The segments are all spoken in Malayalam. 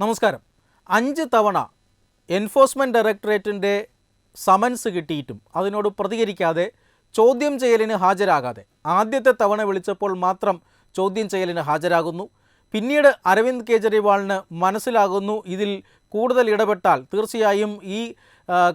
നമസ്കാരം. അഞ്ച് തവണ എൻഫോഴ്സ്മെന്റ് ഡയറക്ടറേറ്റിന്റെ സമൻസ് കിട്ടിയിട്ടും അതിനോട് പ്രതികരിക്കാതെ ചോദ്യം ചെയ്യലിന് ഹാജരാകാതെ. ആദ്യത്തെ തവണ വിളിച്ചപ്പോൾ മാത്രം ചോദ്യം ചെയ്യലിന് ഹാജരാകുന്നു. പിന്നീട് അരവിന്ദ് കെജ്രിവാളിന് മനസ്സിലാകുന്നു ഇതിൽ കൂടുതൽ ഇടപെട്ടാൽ തീർച്ചയായും ഈ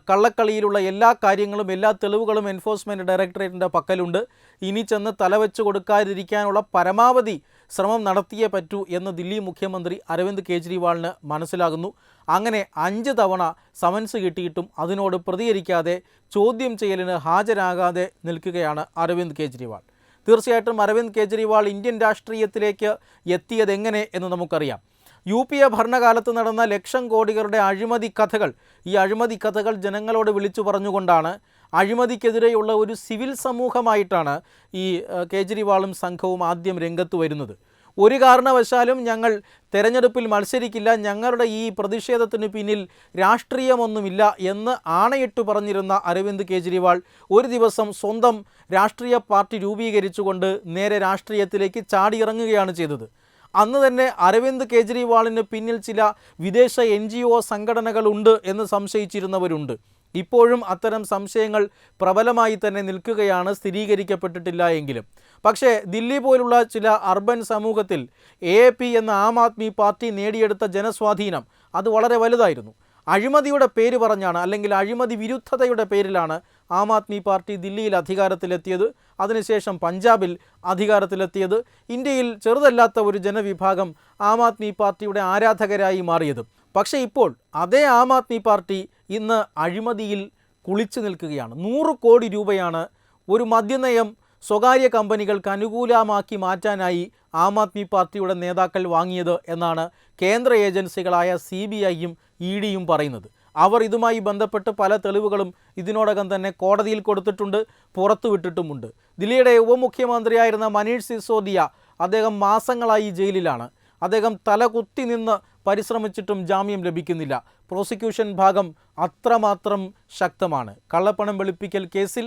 കള്ളക്കളിയിലുള്ള എല്ലാ കാര്യങ്ങളും എല്ലാ തെളിവുകളും എൻഫോഴ്സ്മെന്റ് ഡയറക്ടറേറ്റിന്റെ പക്കലുണ്ട്. ഇനി ചെന്ന് തലവെച്ച് കൊടുക്കാതിരിക്കാനുള്ള പരമാവധി ശ്രമം നടത്തിയേ പറ്റൂ എന്ന് ദില്ലി മുഖ്യമന്ത്രി അരവിന്ദ് കെജ്രിവാളിന് മനസ്സിലാകുന്നു. അങ്ങനെ അഞ്ച് തവണ സമൻസ് കിട്ടിയിട്ടും അതിനോട് പ്രതികരിക്കാതെ ചോദ്യം ചെയ്യലിന് ഹാജരാകാതെ നിൽക്കുകയാണ് അരവിന്ദ് കെജ്രിവാൾ. തീർച്ചയായിട്ടും അരവിന്ദ് കെജ്രിവാൾ ഇന്ത്യൻ രാഷ്ട്രീയത്തിലേക്ക് എത്തിയതെങ്ങനെ എന്ന് നമുക്കറിയാം. യു പി എ ഭരണകാലത്ത് നടന്ന ലക്ഷം കോടികളുടെ അഴിമതി കഥകൾ ഈ അഴിമതി കഥകൾ ജനങ്ങളോട് വിളിച്ചു പറഞ്ഞുകൊണ്ടാണ് അഴിമതിക്കെതിരെയുള്ള ഒരു സിവിൽ സമൂഹമായിട്ടാണ് ഈ കേജ്രിവാളും സംഘവും ആദ്യം രംഗത്ത് വരുന്നത്. ഒരു കാരണവശാലും ഞങ്ങൾ തെരഞ്ഞെടുപ്പിൽ മത്സരിക്കില്ല ഞങ്ങളുടെ ഈ പ്രതിഷേധത്തിന് പിന്നിൽ രാഷ്ട്രീയമൊന്നുമില്ല എന്ന് ആണയിട്ട് പറഞ്ഞിരുന്ന അരവിന്ദ് കെജ്രിവാൾ ഒരു ദിവസം സ്വന്തം രാഷ്ട്രീയ പാർട്ടി രൂപീകരിച്ചുകൊണ്ട് നേരെ രാഷ്ട്രീയത്തിലേക്ക് ചാടിയിറങ്ങുകയാണ് ചെയ്തത്. അന്ന് തന്നെ അരവിന്ദ് കെജ്രിവാളിന് പിന്നിൽ ചില വിദേശ എൻ സംഘടനകളുണ്ട് എന്ന് സംശയിച്ചിരുന്നവരുണ്ട്. ഇപ്പോഴും അത്തരം സംശയങ്ങൾ പ്രബലമായി തന്നെ നിൽക്കുകയാണ് സ്ഥിരീകരിക്കപ്പെട്ടിട്ടില്ല എങ്കിലും. പക്ഷേ ദില്ലി പോലുള്ള ചില അർബൻ സമൂഹത്തിൽ എ പി എന്ന ആം ആദ്മി പാർട്ടി നേടിയെടുത്ത ജനസ്വാധീനം അത് വളരെ വലുതായിരുന്നു. അഴിമതിയുടെ പേര് പറഞ്ഞാണ് അല്ലെങ്കിൽ അഴിമതി വിരുദ്ധതയുടെ പേരിലാണ് ആം ആദ്മി പാർട്ടി ദില്ലിയിൽ അധികാരത്തിലെത്തിയത്. അതിനുശേഷം പഞ്ചാബിൽ അധികാരത്തിലെത്തിയത്. ഇന്ത്യയിൽ ചെറുതല്ലാത്ത ഒരു ജനവിഭാഗം ആം ആദ്മി പാർട്ടിയുടെ ആരാധകരായി മാറിയത്. പക്ഷേ ഇപ്പോൾ അതേ ആം ആദ്മി പാർട്ടി ഇന്ന് അഴിമതിയിൽ കുളിച്ചു നിൽക്കുകയാണ്. നൂറ് കോടി രൂപയാണ് ഒരു മദ്യനയം സ്വകാര്യ കമ്പനികൾക്ക് അനുകൂലമാക്കി മാറ്റാനായി ആം ആദ്മി പാർട്ടിയുടെ നേതാക്കൾ വാങ്ങിയത് എന്നാണ് കേന്ദ്ര ഏജൻസികളായ സി ബി ഐയും ഇ ഡിയും പറയുന്നത്. അവർ ഇതുമായി ബന്ധപ്പെട്ട് പല തെളിവുകളും ഇതിനോടകം തന്നെ കോടതിയിൽ കൊടുത്തിട്ടുണ്ട് പുറത്തുവിട്ടിട്ടുമുണ്ട്. ദില്ലിയുടെ ഉപമുഖ്യമന്ത്രിയായിരുന്ന മനീഷ് സിസോദിയ അദ്ദേഹം മാസങ്ങളായി ജയിലിലാണ്. അദ്ദേഹം തലകുത്തി നിന്ന് പരിശ്രമിച്ചിട്ടും ജാമ്യം ലഭിക്കുന്നില്ല. പ്രോസിക്യൂഷൻ ഭാഗം അത്രമാത്രം ശക്തമാണ്. കള്ളപ്പണം വെളുപ്പിക്കൽ കേസിൽ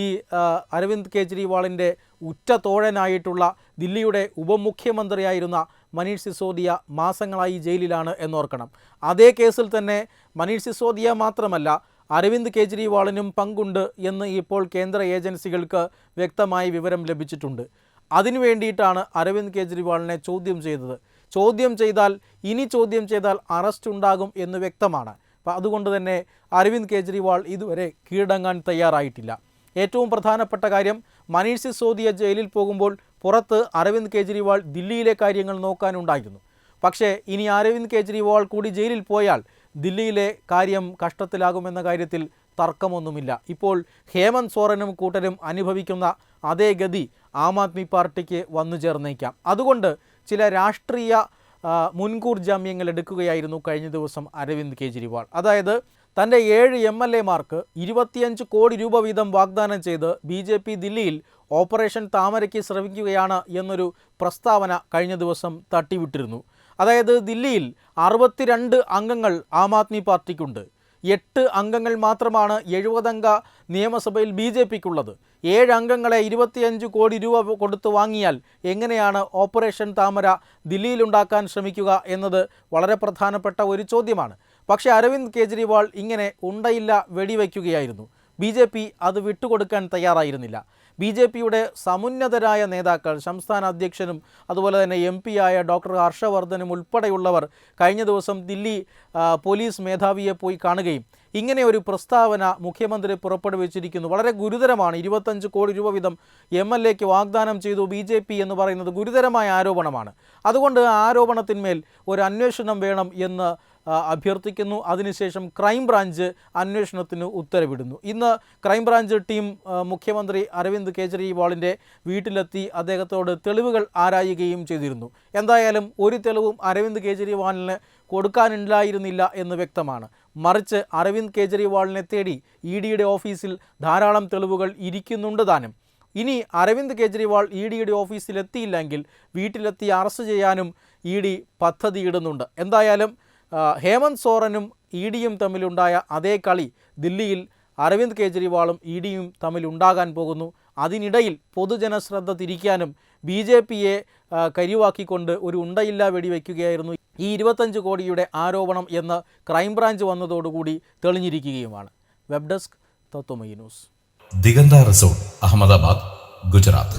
ഈ അരവിന്ദ് കെജ്രിവാളിന്റെ ഉറ്റ തോഴനായിട്ടുള്ള ദില്ലിയുടെ ഉപമുഖ്യമന്ത്രിയായിരുന്ന മനീഷ് സിസോദിയ മാസങ്ങളായി ജയിലിലാണ് എന്നോർക്കണം. അതേ കേസിൽ തന്നെ മനീഷ് സിസോദിയ മാത്രമല്ല അരവിന്ദ് കേജ്രിവാളിനും പങ്കുണ്ട് എന്ന് ഇപ്പോൾ കേന്ദ്ര ഏജൻസികൾക്ക് വ്യക്തമായ വിവരം ലഭിച്ചിട്ടുണ്ട്. അതിനു വേണ്ടിയിട്ടാണ് അരവിന്ദ് കേജ്രിവാളിനെ ചോദ്യം ചെയ്തത്. ചോദ്യം ചെയ്താൽ ഇനി ചോദ്യം ചെയ്താൽ അറസ്റ്റ് ഉണ്ടാകും എന്ന് വ്യക്തമാണ്. അപ്പം അതുകൊണ്ട് തന്നെ അരവിന്ദ് കെജ്രിവാൾ ഇതുവരെ കീഴടങ്ങാൻ തയ്യാറായിട്ടില്ല. ഏറ്റവും പ്രധാനപ്പെട്ട കാര്യം മനീഷ് സിസോദിയ ജയിലിൽ പോകുമ്പോൾ പുറത്ത് അരവിന്ദ് കെജ്രിവാൾ ദില്ലിയിലെ കാര്യങ്ങൾ നോക്കാനുണ്ടായിരുന്നു പക്ഷേ ഇനി അരവിന്ദ് കെജ്രിവാൾ കൂടി ജയിലിൽ പോയാൽ ദില്ലിയിലെ കാര്യം കഷ്ടത്തിലാകുമെന്ന കാര്യത്തിൽ തർക്കമൊന്നുമില്ല. ഇപ്പോൾ ഹേമന്ത് സോറനും കൂട്ടരും അനുഭവിക്കുന്ന അതേ ഗതി ആം ആദ്മി പാർട്ടിക്ക് വന്നു ചേർന്നേക്കാം. അതുകൊണ്ട് ചില രാഷ്ട്രീയ മുൻകൂർ ജാമ്യങ്ങൾ എടുക്കുകയായിരുന്നു കഴിഞ്ഞ ദിവസം അരവിന്ദ് കെജ്രിവാൾ. അതായത് തന്റെ ഏഴ് എം എൽ എമാർക്ക് ഇരുപത്തിയഞ്ച് കോടി രൂപ വീതം വാഗ്ദാനം ചെയ്ത് ബി ജെ പി ദില്ലിയിൽ ഓപ്പറേഷൻ താമരയ്ക്ക് ശ്രമിക്കുകയാണ് എന്നൊരു പ്രസ്താവന കഴിഞ്ഞ ദിവസം തട്ടിവിട്ടിരുന്നു. അതായത് ദില്ലിയിൽ അറുപത്തിരണ്ട് അംഗങ്ങൾ ആം ആദ്മി പാർട്ടിക്കുണ്ട്. എട്ട് അംഗങ്ങൾ മാത്രമാണ് എഴുപതംഗ നിയമസഭയിൽ ബി ജെ പിക്കുള്ളത്. ഏഴ് അംഗങ്ങളെ ഇരുപത്തിയഞ്ച് കോടി രൂപ കൊടുത്ത് വാങ്ങിയാൽ എങ്ങനെയാണ് ഓപ്പറേഷൻ താമര ദില്ലിയിലുണ്ടാക്കാൻ ശ്രമിക്കുക എന്നത് വളരെ പ്രധാനപ്പെട്ട ഒരു ചോദ്യമാണ്. പക്ഷേ അരവിന്ദ് കെജ്രിവാൾ ഇങ്ങനെ ഉണ്ടയില്ല വെടിവെക്കുകയായിരുന്നു. ബി ജെ പി അത് വിട്ടുകൊടുക്കാൻ തയ്യാറായിരുന്നില്ല. ബി ജെ പിയുടെ സമുന്നതരായ നേതാക്കൾ സംസ്ഥാന അധ്യക്ഷനും അതുപോലെ തന്നെ എം ആയ ഡോക്ടർ ഹർഷവർദ്ധനും ഉൾപ്പെടെയുള്ളവർ കഴിഞ്ഞ ദിവസം ദില്ലി പോലീസ് മേധാവിയെ പോയി കാണുകയും ഇങ്ങനെ ഒരു പ്രസ്താവന മുഖ്യമന്ത്രി പുറപ്പെടുവിച്ചിരിക്കുന്നു. വളരെ ഗുരുതരമാണ്. ഇരുപത്തഞ്ച് കോടി രൂപ വീതം എം എൽ എക്ക് വാഗ്ദാനം ചെയ്തു ബി ജെ പി എന്ന് പറയുന്നത് ഗുരുതരമായ ആരോപണമാണ്. അതുകൊണ്ട് ആരോപണത്തിന്മേൽ ഒരു അന്വേഷണം വേണം എന്ന് അഭ്യർത്ഥിക്കുന്നു. അതിനുശേഷം ക്രൈംബ്രാഞ്ച് അന്വേഷണത്തിന് ഉത്തരവിടുന്നു. ഇന്ന് ക്രൈംബ്രാഞ്ച് ടീം മുഖ്യമന്ത്രി അരവിന്ദ് കെജ്രിവാളിന്റെ വീട്ടിലെത്തി അദ്ദേഹത്തോട് തെളിവുകൾ ആരായുകയും ചെയ്തിരുന്നു. എന്തായാലും ഒരു തെളിവും അരവിന്ദ് കെജ്രിവാളിന് കൊടുക്കാനുണ്ടായിരുന്നില്ല എന്ന് വ്യക്തമാണ്. മറിച്ച് അരവിന്ദ് കെജ്രിവാളിനെ തേടി ഇ ഡിയുടെ ഓഫീസിൽ ധാരാളം തെളിവുകൾ ഇരിക്കുന്നുണ്ട് താനും. ഇനി അരവിന്ദ് കെജ്രിവാൾ ഇ ഡിയുടെ ഓഫീസിലെത്തിയില്ലെങ്കിൽ വീട്ടിലെത്തി അറസ്റ്റ് ചെയ്യാനും ഇ ഡി പദ്ധതിയിടുന്നുണ്ട്. എന്തായാലും ഹേമന്ത് സോറനും ഇ ഡിയും തമ്മിലുണ്ടായ അതേ കളി ദില്ലിയിൽ അരവിന്ദ് കെജ്രിവാളും ഇ ഡിയും തമ്മിൽ ഉണ്ടാകാൻ പോകുന്നു. അതിനിടയിൽ പൊതുജനശ്രദ്ധ തിരിക്കാനും ബി ജെ പിയെ കരിവാക്കിക്കൊണ്ട് ഒരു ഉണ്ടയില്ല വെടിവെക്കുകയായിരുന്നു ഈ ഇരുപത്തഞ്ച് കോടിയുടെ ആരോപണം എന്ന് ക്രൈംബ്രാഞ്ച് വന്നതോടുകൂടി തെളിഞ്ഞിരിക്കുകയുമാണ്. Web desk Tatwamayi news. Diganta resort Ahmedabad Gujarat.